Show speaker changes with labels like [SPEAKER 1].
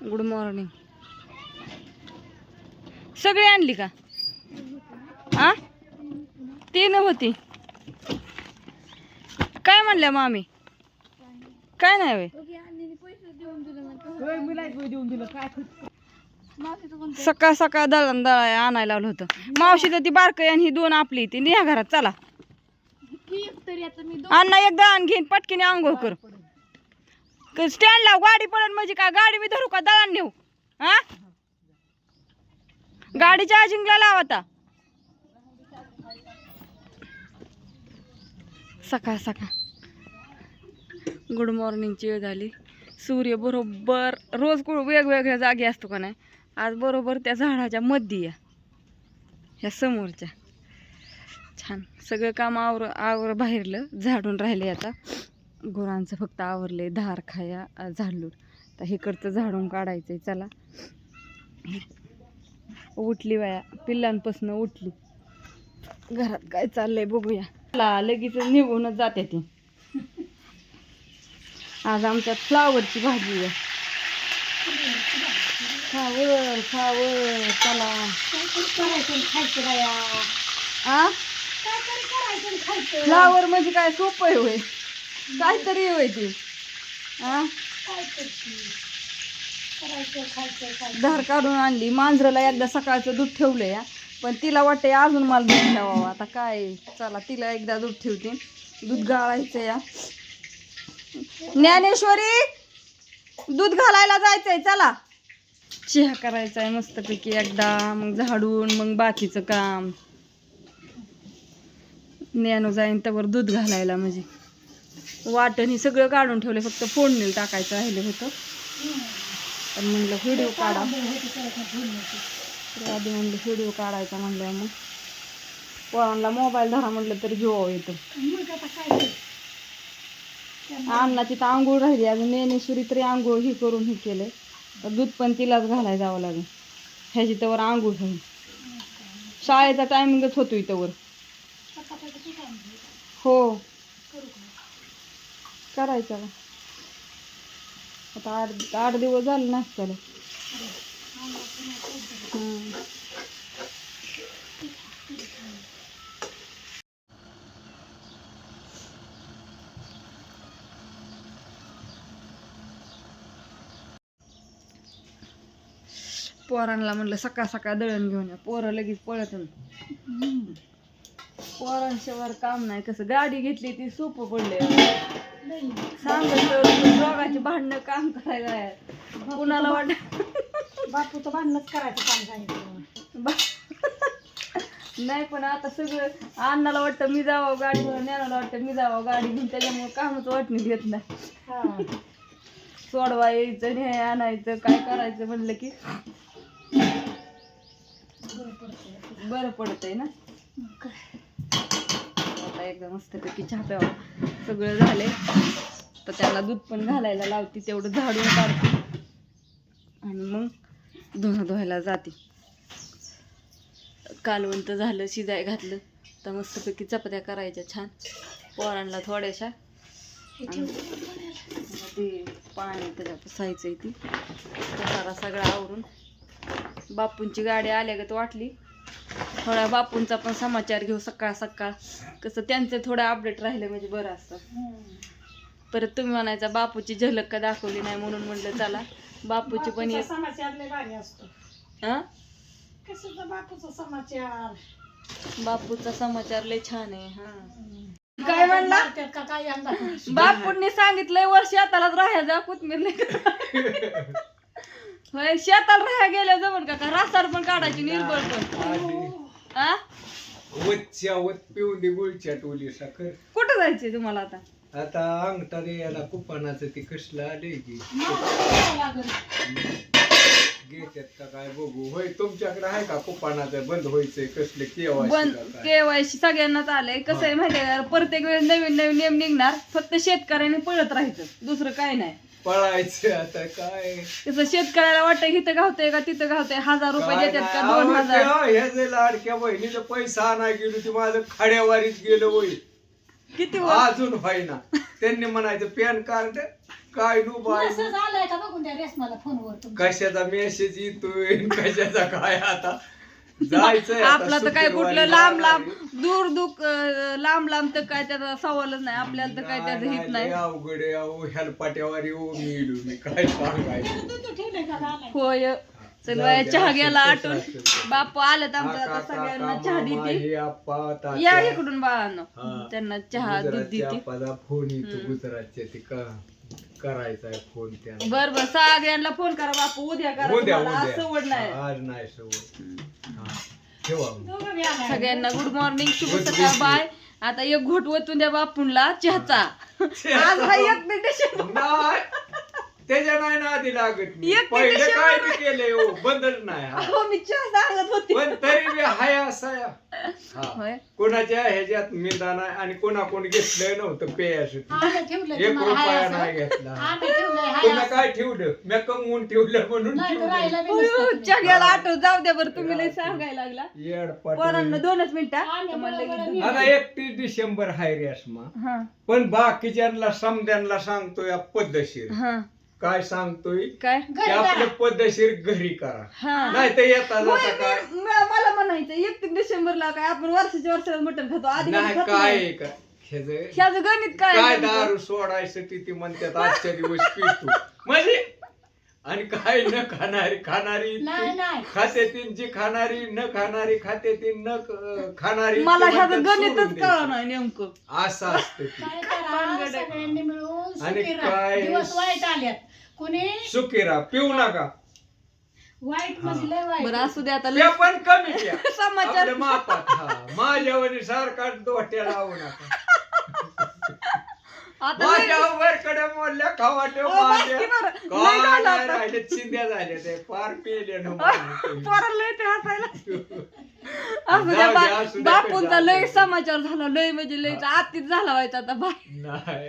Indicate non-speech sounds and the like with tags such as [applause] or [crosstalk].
[SPEAKER 1] Good morning सगळी आणली का? आ? तीन होती. काय म्हणल्या मामी? काय नाही वे सकाळ सकाळ दळण दळाय आणायला लावलं होतं. मावशी तर ती बारकं आणि ही दोन आपली ती न्या घरात चला. अण्णा एकदा आण घेईन. पटकीने आंघोळ कर. स्टँड लाव गाडी पडन म्हणजे का गाडी मी धरू का? दळण नेऊ? हा? गाडी चार्जिंगला लाव आता. सकाळ सकाळ. गुड मॉर्निंगची वेळ झाली. सूर्य बरोबर रोज कुठं वेगवेगळ्या जागी असतो का नाही? आज बरोबर त्या झाडाच्या मध्ये या. ह्या समोरच्या. छान. सगळं काम आवर आवर बाहेरलं. झाडून राहिले आता. गुरांचं फक्त आवरले धार खाया झाडून तर इकडचं झाडून काढायचंय चला. उठली वया पिल्लांपासून उठली. घरात काय चाललंय बघूया. ला लगेच निघूनच जाते ती. आज आमच्यात फ्लावरची भाजी आहे. फ्लावर फ्लावर चला. फ्लावर म्हणजे काय? सोपं आहे होय. काहीतरी होय ते. आ? धार काढून आणली. मांजराला एकदा सकाळचं दूध ठेवलं या पण तिला वाटतंय अजून मला दूध ठेवावं आता काय चला तिला एकदा दूध ठेवते. दूध गाळायचं या ज्ञानेश्वरी दूध घालायला जायचंय चला. चिहा करायचा आहे मस्तपैकी एकदा मग झाडून मग बाकीचं काम. ज्ञानो जाईन त्यावर दूध घालायला म्हणजे. वाटण हे सगळं काढून ठेवले फक्त फोडणीला टाकायचं राहिलं होतं. पण म्हणलं व्हिडिओ काढा. आधी म्हणलं व्हिडिओ काढायचा म्हणलं मग. पोरांना मोबाईल धरा म्हणलं तरी घेऊ येतो अन्नाची तर आंघोळ राहिली. अजून नेनेश्वरी तरी आंघोळ ही करून हे केलं तर दूध पण तिलाच घालायला जावं लागेल. ह्याची तवर आंघोळ होईल. शाळेचा टायमिंगच होतो तवर हो. करायचं आता आठ आठ दिवस झाले नाश्त्याला. हम्म. पोरांना म्हणलं सकाळ सकाळ दळण घेऊन या. पोरं लगेच पळत पोरांशिवाय काम नाही कसं. गाडी घेतली ती सोपं पडले सांगत दोघांची भांडणं काम करायला आहे. कुणाला वाट
[SPEAKER 2] बापूचं भांडणच करायचं काम सांगितलं
[SPEAKER 1] नाही पण आता सगळं अण्णाला वाटतं मी जावं गाडी घेऊन ज्ञानाला वाटतं मी जावं गाडी घेऊन त्याच्यामुळे कामच वाटणी घेत नाही.
[SPEAKER 2] हा.
[SPEAKER 1] सोडवा यायचं हे आणायचं काय करायचं म्हणलं की
[SPEAKER 2] बरं पडतंय.
[SPEAKER 1] ना? एकदा मस्तपैकी चहा प्यावा सगळं झाले तर त्याला दूध पण घालायला लावते तेवढं झाडून काढते. आणि मग धुणं धुवायला जाते. कालवंत झालं शिजाय घातलं. तर मस्तपैकी चपात्या करायच्या छान. पोरांना थोड्याशा. ते पाणी त्याच्या आहे ती. सारा सगळा आवरून. बापूंची गाडी आल्या गत वाटली. थोडा बापूंचा पण समाचार घेऊ सकाळ सकाळ. कसं त्यांचं थोडं अपडेट राहिलं म्हणजे बरं असतं. परत तुम्ही म्हणायचा बापूची झलक का दाखवली नाही? म्हणून म्हणलं चला. बापूची पण एक हा?
[SPEAKER 2] बापूचा समाचार?
[SPEAKER 1] बापूचा समाचार लय छान आहे हा. काय म्हणला?
[SPEAKER 2] का
[SPEAKER 1] बापूंनी सांगितलंय वर शेतालाच राहायला जा कोथमीर नाही [laughs] होय शेताला राहायला गेल्या जमन का? का रास्तावर पण काढायची निर्बळ पण? हा
[SPEAKER 3] वच्च्या वत पिवली गुळच्या टोली साखर.
[SPEAKER 1] कुठं जायचंय तुम्हाला आता?
[SPEAKER 3] आता अंगठा दे याला कुपानाचं ते कसलं आलंय की? का काय बघू? होय तुमच्याकडे आहे का कुपानाचं बंद व्हायचंय कसले
[SPEAKER 1] बंद
[SPEAKER 3] केवायसी
[SPEAKER 1] केवायसी सगळ्यांनाच आलंय. कसं आहे माहितीये का? प्रत्येक वेळेस नवीन नवीन नियम निघणार. फक्त शेतकऱ्याने पळत राहायचं. दुसरं काय नाही.
[SPEAKER 3] पळायचं आता काय?
[SPEAKER 1] तसं शेतकऱ्याला वाटतं इथं गावतंय का तिथं गावतंय? हजार रुपये देतात का? दोन हजार.
[SPEAKER 3] जे लाडक्या बहिणीचं पैसा आणाय गेलो ते माझं खाड्यावारीच गेलं होई
[SPEAKER 1] किती वर?
[SPEAKER 3] अजून व्हायना. त्यांनी म्हणायचं पॅन कार्ड काय नु बाय
[SPEAKER 2] मेसेज आलाय का बघून द्या रेशमाला फोनवर तुमच्या.
[SPEAKER 3] कशाचा मेसेज येतोय? [laughs] कशाचा काय आता? जायचंय आता
[SPEAKER 1] आपलं तर काय
[SPEAKER 3] शुक्रवारी
[SPEAKER 1] कुठलं? लांब लांब दूर दूर अं, लांब लांब तर काय त्याचा सवालच नाही. आपल्याला तर काय त्याचं हित नाही
[SPEAKER 3] अवघड आहे अहो. हेलपाट्यावर येऊ मी इलू मी. काय सांगायचं?
[SPEAKER 2] दूध ठेवलंय का आलाय
[SPEAKER 1] होय. चल बाया चहा गेला
[SPEAKER 3] असं.
[SPEAKER 1] बापू आलेत आमचं
[SPEAKER 3] काका,
[SPEAKER 1] आता सगळ्यांना चहा देते
[SPEAKER 3] हे.
[SPEAKER 1] या इकडून बाळांनो.
[SPEAKER 3] हा.
[SPEAKER 1] त्यांना चहा दूध
[SPEAKER 3] गुजरातच्या
[SPEAKER 1] देते
[SPEAKER 3] फोन येतो
[SPEAKER 1] हम्म.
[SPEAKER 3] गुजरातचे ते का? करायचा आहे फोन त्यांना.
[SPEAKER 1] बर बर. सगळ्यांना फोन करा बापू. उद्या करा.
[SPEAKER 3] उद्या
[SPEAKER 1] तुम्हाला आज
[SPEAKER 3] उद्या.
[SPEAKER 1] सवड नाही.
[SPEAKER 3] हा, आज नाही सवड. हा. ठेवा मग.
[SPEAKER 1] सगळ्यांना गुड मॉर्निंग शुभ
[SPEAKER 3] Good
[SPEAKER 1] सकाळ
[SPEAKER 3] evening.
[SPEAKER 1] बाय आता एक घोट ओतून द्या बापूंला चहाचा. आज हा एक डिटेशन
[SPEAKER 3] नाही. त्याच्या नाही ना आधी लागत मी
[SPEAKER 1] एक
[SPEAKER 3] पहिले
[SPEAKER 1] condition
[SPEAKER 3] काय बी केलंय हो बंधन नाही हा.
[SPEAKER 1] अहो मी चहा सांगत होती.
[SPEAKER 3] पण तरी बी हाय असा या. हा.
[SPEAKER 1] होय.
[SPEAKER 3] कोणाच्या ह्याच्यात मिळता नाही आणि कोणा कोण घेतलं नव्हतं पेयासाठी
[SPEAKER 2] आम्ही
[SPEAKER 3] एक
[SPEAKER 2] तुम्हाला हाय
[SPEAKER 3] रुपया
[SPEAKER 2] असं.
[SPEAKER 3] नाही घेतला.
[SPEAKER 2] आम्ही हाय असं.
[SPEAKER 3] काय ठेवलं? मी कमवून ठेवलं म्हणून
[SPEAKER 2] नाही तर
[SPEAKER 3] ठेवलं.
[SPEAKER 2] राहिलं बी
[SPEAKER 1] होय,
[SPEAKER 2] नसतं
[SPEAKER 1] होय,
[SPEAKER 2] तुम्ही.
[SPEAKER 1] चहा घ्यायला आठव जाऊ द्या बरं तुम्ही लय सांगायला लागला.
[SPEAKER 3] येडपाट
[SPEAKER 1] पोरांना दोनच मिनिटं
[SPEAKER 2] आम्ही
[SPEAKER 1] तुम्हाला
[SPEAKER 2] बरोबर
[SPEAKER 1] लगेच
[SPEAKER 2] मी-
[SPEAKER 3] आता एकतीस डिसेंबर हाय रेशमा
[SPEAKER 1] हा.
[SPEAKER 3] पण बाकीच्यांना समद्यांना सांगतोय पद्धतशीर.
[SPEAKER 1] हा.
[SPEAKER 3] काय सांगतोय?
[SPEAKER 1] काय?
[SPEAKER 2] घरी
[SPEAKER 3] आपलं
[SPEAKER 2] करा.
[SPEAKER 3] पद्धतशीर घरी करा.
[SPEAKER 1] हा.
[SPEAKER 3] नाही तर येता
[SPEAKER 1] होय,
[SPEAKER 3] जाता काय?
[SPEAKER 1] मी- म- मला म्हणायचं एकतीस डिसेंबरला काय आपण वर्षाच्या वर्षाला मटण खातो आधी
[SPEAKER 3] नाही
[SPEAKER 1] खात
[SPEAKER 3] काय
[SPEAKER 1] नाही.
[SPEAKER 3] आहे का ह्याचं
[SPEAKER 1] ह्याचं गणित काय
[SPEAKER 3] काय
[SPEAKER 1] आहे?
[SPEAKER 3] दारू सोडायसाठी ती म्हणतात आजच्या दिवस पितो. म्हणजे? आणि काय न खाणारी खाणारी
[SPEAKER 2] नाही
[SPEAKER 3] ती
[SPEAKER 2] नाही
[SPEAKER 3] खाते तीन जी खाणारी न खाणारी खाते तीन न क- खाणारी
[SPEAKER 1] मला
[SPEAKER 3] ती
[SPEAKER 1] ह्याचं
[SPEAKER 3] म्हणतात
[SPEAKER 1] गणितच कळलं
[SPEAKER 3] द्यायचं.
[SPEAKER 1] नाही नेमकं.
[SPEAKER 3] असं असतं ती.
[SPEAKER 2] काय करा सगळ्यांनी मिळून
[SPEAKER 3] आणि
[SPEAKER 2] सुखी राहा.
[SPEAKER 3] काय-
[SPEAKER 2] दिवस वाईट आल्यात कोणी?
[SPEAKER 3] सुखी राहा पिऊ नका.
[SPEAKER 2] वाईट म्हणजे लय वाईट.
[SPEAKER 1] बरं असू दे आता.
[SPEAKER 3] त्या
[SPEAKER 1] लय
[SPEAKER 3] पण कमी प्या [laughs]
[SPEAKER 1] समाचार.
[SPEAKER 3] आपल्या मापात हा. माझ्यावरी सारखा दोट्या लावू नका. [laughs]
[SPEAKER 1] आता लय-
[SPEAKER 3] मोडल्या
[SPEAKER 1] बरं. लय झालं.
[SPEAKER 3] राहिले? चिंध्या ते फार पेले ना
[SPEAKER 1] पोराला लय ते हसायला. असू
[SPEAKER 3] जाऊ
[SPEAKER 1] द्या बा-
[SPEAKER 3] असू
[SPEAKER 1] बापूंचा
[SPEAKER 3] जाऊ
[SPEAKER 1] लय. समाचार झाला. लय म्हणजे लय आतीच झाला व्हायचा आता बाय.
[SPEAKER 3] नाही.